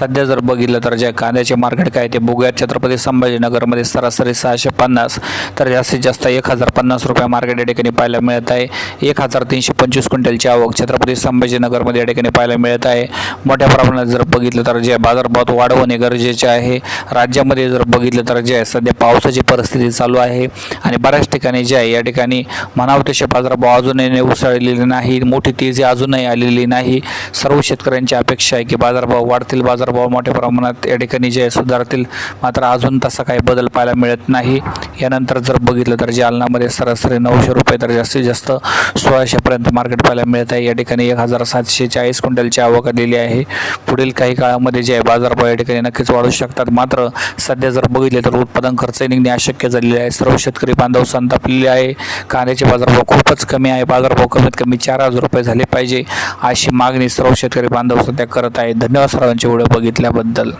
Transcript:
सध्या जर बघितलं तर जे कांद्याचे मार्केट काय ते बघूयात. छत्रपती संभाजीनगरमध्ये सरासरी सहाशे पन्नास तर जास्तीत जास्त एक हजार पन्नास रुपये मार्केट या ठिकाणी पाहायला मिळत आहे. एक हजार तीनशे पंचवीस क्विंटलची आवक छत्रपती संभाजीनगरमध्ये या ठिकाणी पाहायला मिळत आहे. मोठ्या प्रमाणात जर बघितलं तर जे बाजारभाव वाढवणे गरजेचे आहे. राज्यामध्ये जर बघितलं तर जे आहे सध्या पावसाची परिस्थिती चालू आहे आणि बऱ्याच ठिकाणी जे आहे या ठिकाणी म्हणावं तसे बाजारभाव अजूनही उसळलेले नाही मोठी तेजी अजूनही आलेली नाही. सर्व शेतकऱ्यांची अपेक्षा आहे की बाजारभाव वाढतील. बाजार प्रभाव मोठ्या प्रमाणात या ठिकाणी जे सुधारतील मात्र अजून तसा काही बदल पाहायला मिळत नाही. यानंतर जर बघितलं तर जालनामध्ये सरासरी नऊशे रुपये तर जास्तीत जास्त सोळाशेपर्यंत मार्केट पाहायला मिळत आहे. या ठिकाणी एक हजार सातशे चाळीस क्विंटलची आवक आलेली आहे. पुढील काही काळामध्ये जे आहे बाजारभाव या ठिकाणी नक्कीच वाढू शकतात. मात्र सध्या जर बघितले तर उत्पादन खर्च निघणे अशक्य झालेले आहे. सर्व शेतकरी बांधव संतापलेले आहे. कांद्याचे बाजारभाव खूपच कमी आहे. बाजारभाव कमीत कमी चार हजार रुपये झाले पाहिजे अशी मागणी सर्व शेतकरी बांधव सध्या करत आहे धन्यवाद सर्वांचे व्हिडिओ बघितल्याबद्दल.